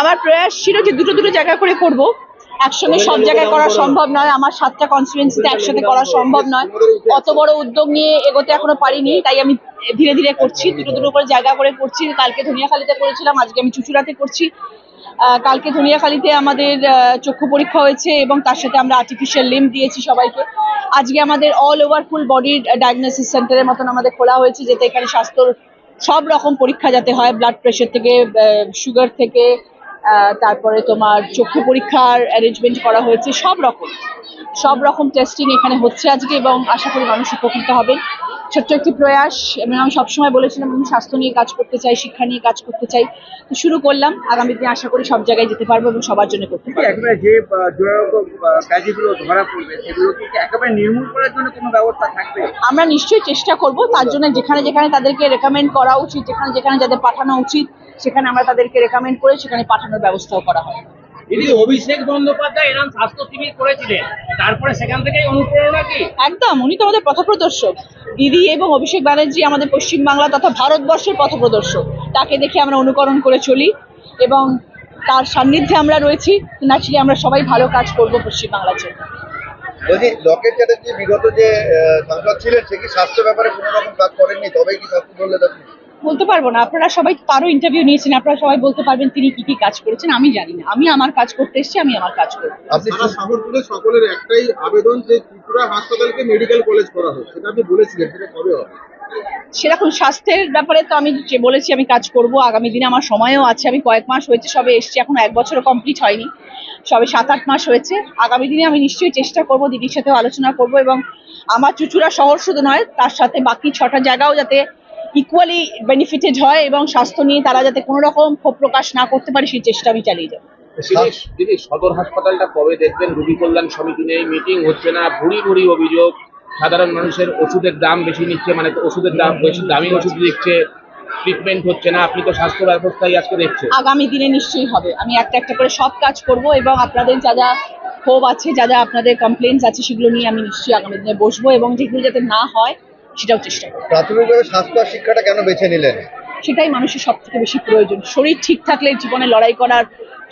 আমার প্রয়াস ছিল যে দুটো দুটো জায়গা করে করব। একসঙ্গে সব জায়গায় করা সম্ভব নয়, আমার সাতটা কনস্টিটুয়েন্সিতে একসাথে করা সম্ভব নয়। অত বড় উদ্যোগ নিয়ে এগোতে এখনও পারিনি, তাই আমি ধীরে ধীরে করছি, দুটো দুটো করে জায়গা করে করছি। কালকে ধনিয়াখালীতে করেছিলাম, আজকে আমি চুচুড়াতে করছি। কালকে ধনিয়াখালীতে আমাদের চক্ষু পরীক্ষা হয়েছে এবং তার সাথে আমরা আর্টিফিশিয়াল লিম দিয়েছি সবাইকে। আজকে আমাদের অল ওভার ফুল বডির ডায়াগনোসিস সেন্টারের মতন আমাদের খোলা হয়েছে, যাতে এখানে স্বাস্থ্যর সব রকম পরীক্ষা যাতে হয় ব্লাড প্রেশার থেকে সুগার থেকে তারপরে তোমার চক্ষু পরীক্ষার অ্যারেঞ্জমেন্ট করা হয়েছে সব রকম। সব রকম টেস্টিং এখানে হচ্ছে আজকে এবং আশা করি মানুষ উপকৃত হবেন। ছোট্ট একটি প্রয়াস এবং আমি সবসময় বলেছিলাম আমি স্বাস্থ্য নিয়ে কাজ করতে চাই শিক্ষা নিয়ে কাজ করতে চাই। তো শুরু করলাম আগামী দিনে আশা করি সব জায়গায় যেতে পারব এবং সবার জন্য করতে পারব। একেবারে যে কাজগুলো ধরা পড়বে সেগুলো কি একেবারে নির্মূল করার জন্য কোনো ব্যবস্থা থাকবে? আমরা নিশ্চয়ই চেষ্টা করব তার জন্য যেখানে যেখানে তাদেরকে রেকমেন্ড করা উচিত যেখানে যেখানে যাদের পাঠানো উচিত সেখানে আমরা তাদেরকে রেকমেন্ড করে সেখানে পাঠানোর ব্যবস্থাও করা হয়। দিদি অভিষেক বন্দ্যোপাধ্যায় এরকম স্বাস্থ্য শিবির করেছিলেন। তারপরে সেখান থেকেই অনুপ্রেরণা কি? একদম উনি তো আমাদের পথপ্রদর্শক। দিদি এবং অভিষেক ব্যানার্জি আমাদের পশ্চিমবাংলা তথা ভারতবর্ষের পথপ্রদর্শক। তাকে দেখে আমরা অনুকরণ করে চলি এবং তার সান্নিধ্যে আমরা রয়েছি। ন্যাচুরালি আমরা সবাই ভালো কাজ করব পশ্চিমবাংলার জন্য। বলছি লকেট চ্যাটার্জি বিগত যে আহ, সাংসদ ছিলেন সে কি স্বাস্থ্য ব্যাপারে কোনো রকম কাজ করেননি? তবেই কি স্বাস্থ্য বললেন আপনি? বলতে পারব না। আপনারা সবাই তারও ইন্টারভিউ নিয়েছেন আপনারা সবাই বলতে পারবেন তিনি কি কি কাজ করেছেন আমি জানি না। আমি আমার কাজ করতে এসেছি আমি আমার কাজ করব। আপনি সারা শহর জুড়ে সকলের একটাই আবেদন যে ত্রিপুরা হাসপাতালকে মেডিকেল কলেজ করা হোক সেটা আপনি বলেছিলেন সেটা কবে হবে? সেরকম স্বাস্থ্যের ব্যাপারে তো আমি যে বলেছি আমি কাজ করব আগামী দিনে আমার সময়ও আছে আমি কয়েক মাস হয়েছে সবে এসছি এখন এক বছরও কমপ্লিট হয়নি সবে সাত আট মাস হয়েছে। আগামী দিনে আমি নিশ্চয়ই চেষ্টা করব দিদির সাথেও আলোচনা করব এবং আমার চুচুড়া শহর শুধু নয় তার সাথে বাকি ছটা জায়গাও যাতে ইকুয়ালি বেনিফিটেড হয় এবং স্বাস্থ্য নিয়ে তারা যাতে কোনো রকম ক্ষোভ প্রকাশ না করতে পারে সেই চেষ্টা আমি চালিয়ে যাব। দিদি সদর হাসপাতালটা কবে দেখবেন? রুগী কল্যাণ সমিতি নেই মিটিং হচ্ছে না ভুড়ি ভুড়ি অভিযোগ। সাধারণ মানুষের ওষুধের দাম বেশি নিচ্ছে মানে ওষুধের দাম বেশি দামি ওষুধ দিচ্ছে ট্রিটমেন্ট হচ্ছে না আপনি তো স্বাস্থ্য ব্যবস্থায় আজকে দেখছেন। আগামী দিনে নিশ্চয়ই হবে। আমি একটা একটা করে সব কাজ করব এবং আপনাদের যা যা ক্ষোভ আছে যা যা আপনাদের কমপ্লেন্টস আছে সেগুলো নিয়ে আমি নিশ্চয়ই আগামী দিনে বসবো এবং যেগুলো যাতে না হয় সেটাও চেষ্টা করব। প্রাথমিকভাবে স্বাস্থ্য আর শিক্ষাটা কেন বেছে নিলেন? সেটাই মানুষের সব থেকে বেশি প্রয়োজন। শরীর ঠিক থাকলে জীবনে লড়াই করার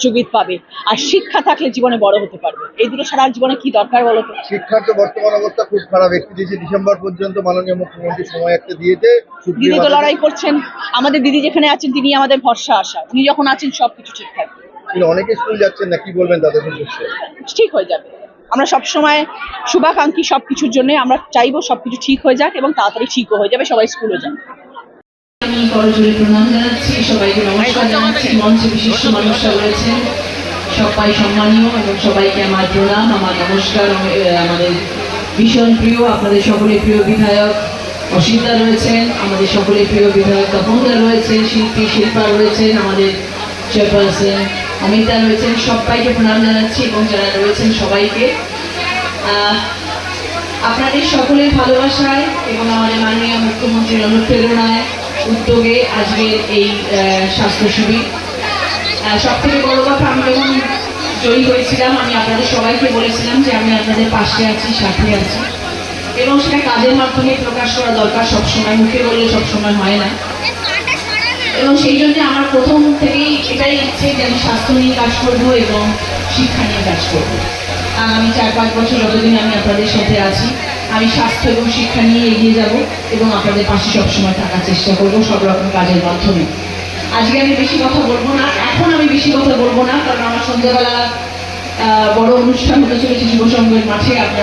যোগিত পাবে আর শিক্ষা থাকলে জীবনে বড় হতে পারবে। এই দুটো সারা জীবনে কি দরকার বলো তো? শিক্ষার তো বর্তমান অবস্থা খুব খারাপ। একত্রিশে ডিসেম্বর পর্যন্ত মাননীয় মুখ্যমন্ত্রী সময় একটা দিয়েছে দিদি তো লড়াই করছেন। আমাদের দিদি যেখানে আছেন তিনি আমাদের ভরসা আসা উনি যখন আছেন সবকিছু ঠিক থাকবে। কিন্তু অনেকে স্কুল যাচ্ছেন না কি বলবেন তাদের ঠিক হয়ে যাবে। আমরা সব সময় শুভাকাঙ্ক্ষী সবকিছুর জন্য আমরা চাইব সবকিছু ঠিক হয়ে যাক এবং তাড়াতাড়ি ঠিকও হয়ে যাবে, সবাই স্কুলে যান সবাইকে সবাই সম্মানীয় এবং সবাইকে আমার প্রণাম, আমার নমস্কার আমাদের ভীষণ প্রিয়, আপনাদের সকলের প্রিয় বিধায়ক অসিতা রয়েছেন, আমাদের সকলের প্রিয় বিধায়ক তপনদা রয়েছেন, শিল্পী শিল্পা রয়েছেন, আমাদের চেয়ারপারসন অমিতা রয়েছেন সবাইকে প্রণাম জানাচ্ছি এবং যারা রয়েছেন সবাইকে। আপনাদের সকলের ভালোবাসায় এবং আমাদের মাননীয় মুখ্যমন্ত্রীর অনুপ্রেরণায় উদ্যোগে আজকের এই স্বাস্থ্য শিবির। সব থেকে বড় কথা, আমি যখন জয়ী হয়েছিলাম, আমি আপনাদের সবাইকে বলেছিলাম যে আমি আপনাদের পাশে আছি, সাথে আছি। এবং সেটা কাজের মাধ্যমে প্রকাশ করা দরকার সবসময়, মুখে বললে সবসময় হয় না। এবং সেই জন্য আমার প্রথম থেকেই এটাই ইচ্ছে যে আমি স্বাস্থ্য নিয়ে কাজ করব এবং শিক্ষা নিয়ে কাজ করব। আগামী চার পাঁচ বছর যতদিন আমি আপনাদের সাথে আছি, আমি স্বাস্থ্য এবং শিক্ষা নিয়ে এগিয়ে যাব এবং আপনাদের পাশে সবসময় থাকার চেষ্টা করব সব রকম কাজের মাধ্যমে। আজকে আমি বেশি কথা বলব না, এখন আমি বেশি কথা বলব না, কারণ আমার সন্ধ্যাবেলা বড় অনুষ্ঠান হতে চলেছে যুব সংঘের মাঠে, আপনারা